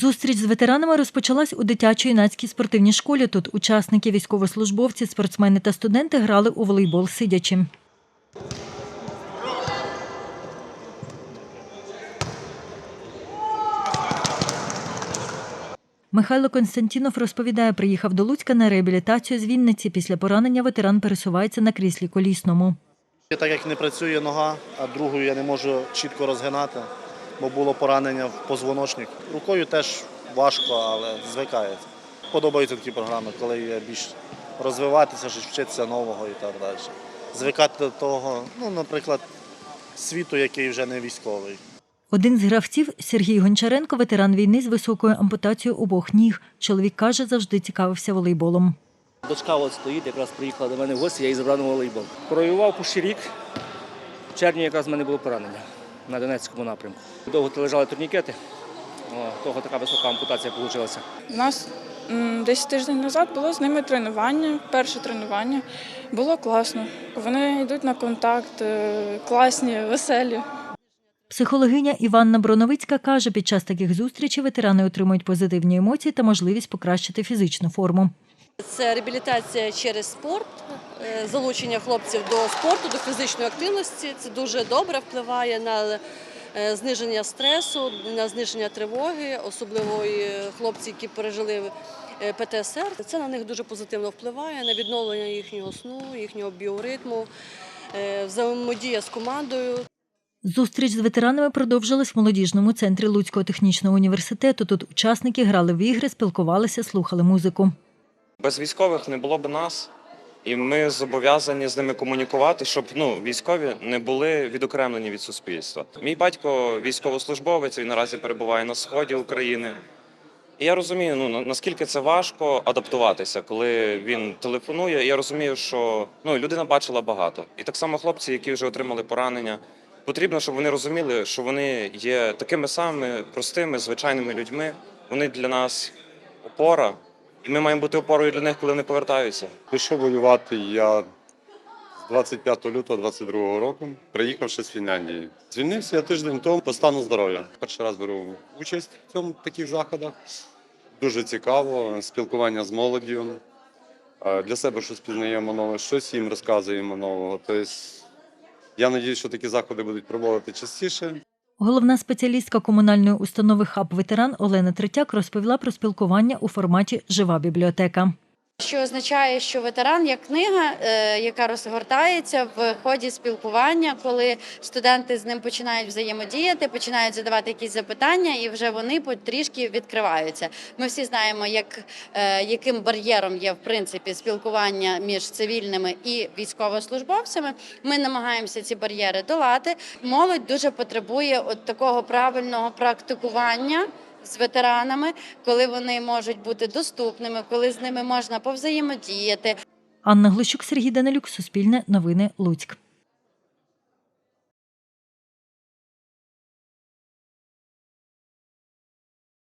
Зустріч з ветеранами розпочалась у дитячо-юнацькій спортивній школі. Тут учасники, військовослужбовці, спортсмени та студенти грали у волейбол сидячи. Михайло Константінов розповідає, приїхав до Луцька на реабілітацію з Вінниці. Після поранення ветеран пересувається на кріслі колісному. Так як не працює нога, а другою я не можу чітко розгинати, бо було поранення в позвоночник. Рукою теж важко, але звикається. Подобаються такі програми, коли є більш розвиватися, щось вчитися нового і так далі. Звикати до того, ну, наприклад, світу, який вже не військовий. Один з гравців Сергій Гончаренко, ветеран війни з високою ампутацією обох ніг. Чоловік каже, завжди цікавився волейболом. Дочка от стоїть, якраз приїхала до мене в гості, я її забрав на волейбол. Провоював почти рік. В червні якраз в мене було поранення на Донецькому напрямку. Довго лежали турнікети, того така висока ампутація вийшла. У нас десь тиждень назад було з ними тренування, перше тренування. Було класно. Вони йдуть на контакт, е, класні, веселі. Психологиня Іванна Броновицька каже, під час таких зустрічей ветерани отримують позитивні емоції та можливість покращити фізичну форму. Це реабілітація через спорт, залучення хлопців до спорту, до фізичної активності. Це дуже добре впливає на е, зниження стресу, на зниження тривоги, особливо і хлопці, які пережили е, ПТСР. Це на них дуже позитивно впливає на відновлення їхнього сну, їхнього біоритму, е, взаємодія з командою. Зустріч з ветеранами продовжилась в молодіжному центрі Луцького технічного університету. Тут учасники грали в ігри, спілкувалися, слухали музику. Без військових не було б нас, і ми зобов'язані з ними комунікувати, щоб ну військові не були відокремлені від суспільства. Мій батько військовослужбовець, він наразі перебуває на сході України. І я розумію, ну наскільки це важко адаптуватися, коли він телефонує. І Я розумію, що ну людина бачила багато. І так само хлопці, які вже отримали поранення, потрібно, щоб вони розуміли, що вони є такими самими простими, звичайними людьми. Вони для нас опора, і ми маємо бути опорою для них, коли вони повертаються. Пішов воювати я з 25 лютого 22 року, приїхавши з Фінляндії. Звільнився я тиждень тому по стану здоров'я. Перший раз беру участь в цьому таких заходах. Дуже цікаво, спілкування з молоддю. Для себе щось пізнаємо нове, щось їм розказуємо нового. Тобто, я сподіваюся, що такі заходи будуть проводити частіше. Головна спеціалістка комунальної установи хаб ветеран Олена Третяк розповіла про спілкування у форматі Жива бібліотека. Що означає, що ветеран як книга, е, яка розгортається в ході спілкування, коли студенти з ним починають взаємодіяти, починають задавати якісь запитання, і вже вони потрішки відкриваються. Ми всі знаємо, як, е, яким бар'єром є в принципі спілкування між цивільними і військовослужбовцями. Ми намагаємося ці бар'єри долати. Молодь дуже потребує от такого правильного практикування з ветеранами, коли вони можуть бути доступними, коли з ними можна повзаємодіяти. Анна Глущук, Сергій Данилюк, Суспільне новини Луцьк.